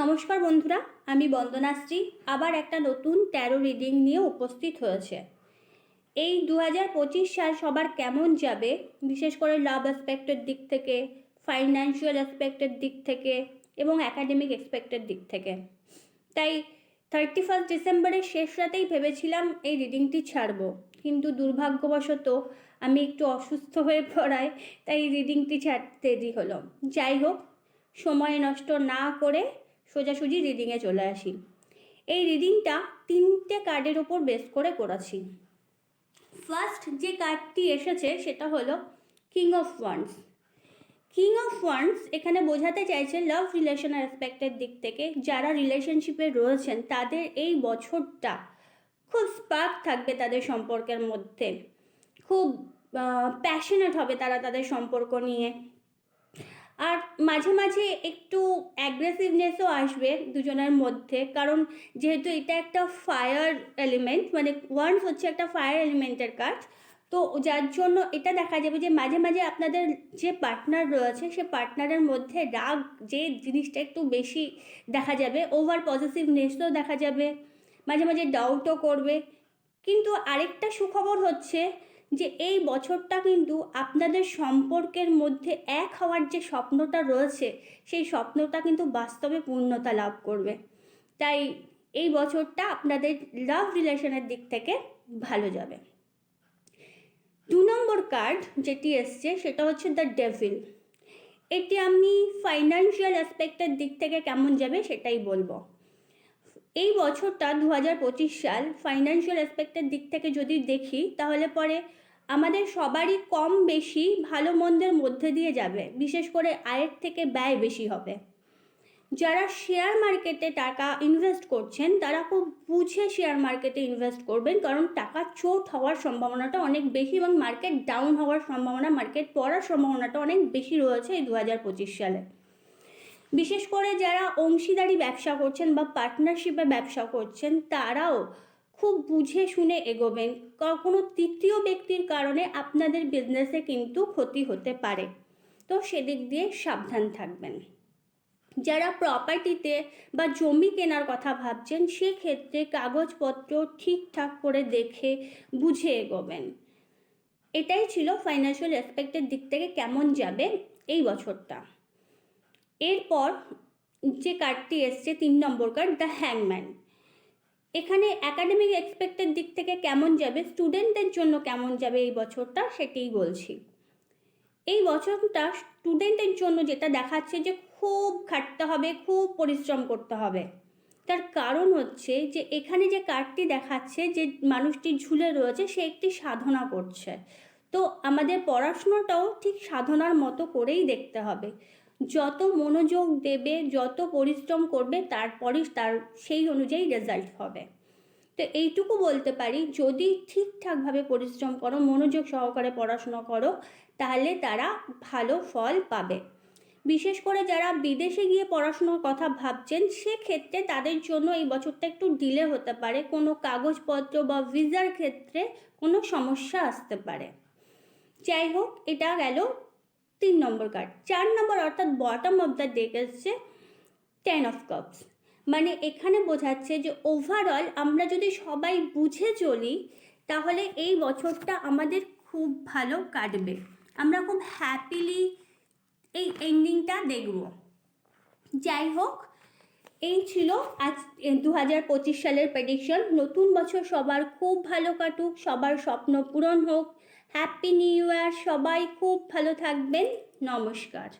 নমস্কার বন্ধুরা, আমি বন্দনাশ্রী আবার একটা নতুন ট্যারো রিডিং নিয়ে উপস্থিত হয়েছে। এই দু হাজার পঁচিশ সাল সবার কেমন যাবে, বিশেষ করে লাভ অ্যাসপেক্টের দিক থেকে ফাইন্যান্সিয়াল অ্যাসপেক্টের দিক থেকে, এবং একাডেমিক এক্সপেক্টের দিক থেকে? তাই থার্টি ফার্স্ট ডিসেম্বরের শেষ রাতেই ভেবেছিলাম এই রিডিংটি ছাড়বো, কিন্তু দুর্ভাগ্যবশত আমি একটু অসুস্থ হয়ে পড়ায়, তাই রিডিংটি ছাড়তে দেরি হলো। যাই হোক, সময় নষ্ট না করে সোজাসুজি রিডিংয়ে চলে আসি। এই রিডিংটা তিনটে কার্ডের ওপর বেস করে করেছি ফার্স্ট যে কার্ডটি এসেছে সেটা হলো king of wands king of wands এখানে বোঝাতে চাইছে লাভ রিলেশন অ্যাসপেক্টের দিক থেকে। যারা রিলেশনশিপে রয়েছেন, তাদের এই বছরটা খুব স্পার্ক থাকবে তাদের সম্পর্কের মধ্যে। খুব প্যাশনেট হবে তারা তাদের সম্পর্ক নিয়ে। আর মাঝে মাঝে একটু অ্যাগ্রেসিভনেসও আসবে দুজনের মধ্যে। কারণ যেহেতু এটা একটা ফায়ার এলিমেন্ট মানে ওয়ান্স হচ্ছে একটা ফায়ার এলিমেন্টের কাজ, তো যার জন্য এটা দেখা যাবে যে মাঝে মাঝে আপনাদের যে পার্টনার রয়েছে, সে পার্টনারের মধ্যে রাগ, যে জিনিসটা একটু বেশি দেখা যাবে ওভার পজিটিভনেসও দেখা যাবে, মাঝে মাঝে ডাউটও করবে। কিন্তু আরেকটা সুখবর হচ্ছে যে এই বছরটা কিন্তু আপনাদের সম্পর্কের মধ্যে এক হওয়ার যে স্বপ্নটা রয়েছে, সেই স্বপ্নটা কিন্তু বাস্তবে পূর্ণতা লাভ করবে। তাই এই বছরটা আপনাদের লাভ রিলেশনের দিক থেকে ভালো যাবে। দু নম্বর কার্ড যেটি এসছে, সেটা হচ্ছে দ্য ডেভিল এটি আমি ফাইন্যান্সিয়াল অ্যাসপেক্টের দিক থেকে কেমন যাবে সেটাই বলব। এই বছরটা দু হাজার পঁচিশ সাল ফাইন্যান্সিয়াল অ্যাসপেক্টের দিক থেকে যদি দেখি, তাহলে পরে আমাদের সবারই কম বেশি ভালো মন্দের মধ্যে দিয়ে যাবে। বিশেষ করে আয়ের থেকে ব্যয় বেশি হবে। যারা শেয়ার মার্কেটে টাকা ইনভেস্ট করছেন, তারা খুব বুঝে শেয়ার মার্কেটে ইনভেস্ট করবেন, কারণ টাকা চোট হওয়ার সম্ভাবনাটা অনেক বেশি এবং মার্কেট ডাউন হওয়ার সম্ভাবনা মার্কেট পড়ার সম্ভাবনাটা অনেক বেশি রয়েছে এই দু হাজার পঁচিশ সালে। বিশেষ করে যারা অংশীদারি ব্যবসা করছেন বা পার্টনারশিপে ব্যবসা করছেন, তারাও খুব বুঝে শুনে এগোবেন। কোনো তৃতীয় ব্যক্তির কারণে আপনাদের বিজনেসে কিন্তু ক্ষতি হতে পারে। তো সেদিক দিয়ে সাবধান থাকবেন। যারা প্রপার্টিতে বা জমি কেনার কথা ভাবছেন, সেক্ষেত্রে কাগজপত্র ঠিকঠাক করে দেখে বুঝে এগোবেন। এটাই ছিল ফাইন্যান্সিয়াল অ্যাসপেক্টের দিক থেকে কেমন যাবে এই বছরটা। এরপর যে কার্ডটি এসছে তিন নম্বর কার্ড দ্য হ্যাংম্যান এখানে একাডেমিক এক্সপেক্টের দিক থেকে কেমন যাবে স্টুডেন্টদের জন্য কেমন যাবে এই বছরটা সেটাই বলছি। এই বছরটা স্টুডেন্টের জন্য যেটা দেখাচ্ছে যে খুব খাটতে হবে, খুব পরিশ্রম করতে হবে। তার কারণ হচ্ছে যে এখানে যে কার্ডটি দেখাচ্ছে যে মানুষটি ঝুলে রয়েছে, সে একটি সাধনা করছে। তো আমাদের পড়াশুনোটাও ঠিক সাধনার মতো করেই দেখতে হবে। যত মনোযোগ দেবে, যত পরিশ্রম করবে তারপরে তার সেই অনুযায়ী রেজাল্ট হবে। তো এইটুকু বলতে পারি, যদি ঠিকঠাকভাবে পরিশ্রম করো, মনোযোগ সহকারে পড়াশোনা করো, তাহলে তারা ভালো ফল পাবে। বিশেষ করে যারা বিদেশে গিয়ে পড়াশোনার কথা ভাবছেন, সেক্ষেত্রে তাদের জন্য এই বছরটা একটু ডিলে হতে পারে। কোনো কাগজপত্র বা ভিসার ক্ষেত্রে কোনো সমস্যা আসতে পারে। যাই হোক, এটা গেল তিন নম্বর কার্ড চার নম্বর অর্থাৎ বটম অফ দ্য ডেক এসছে টেন অফ কাপস মানে এখানে বোঝাচ্ছে যে ওভারঅল আমরা যদি সবাই বুঝে চলি, তাহলে এই বছরটা আমাদের খুব ভালো কাটবে। আমরা খুব হ্যাপিলি এই এন্ডিংটা দেখব। যাই হোক, এই ছিল আজ দু হাজার পঁচিশ সালের প্রেডিকশন নতুন বছর সবার খুব ভালো কাটুক, সবার স্বপ্ন পূরণ হোক। হ্যাপি নিউ ইয়ার সবাই খুব ভালো থাকবেন নমস্কার।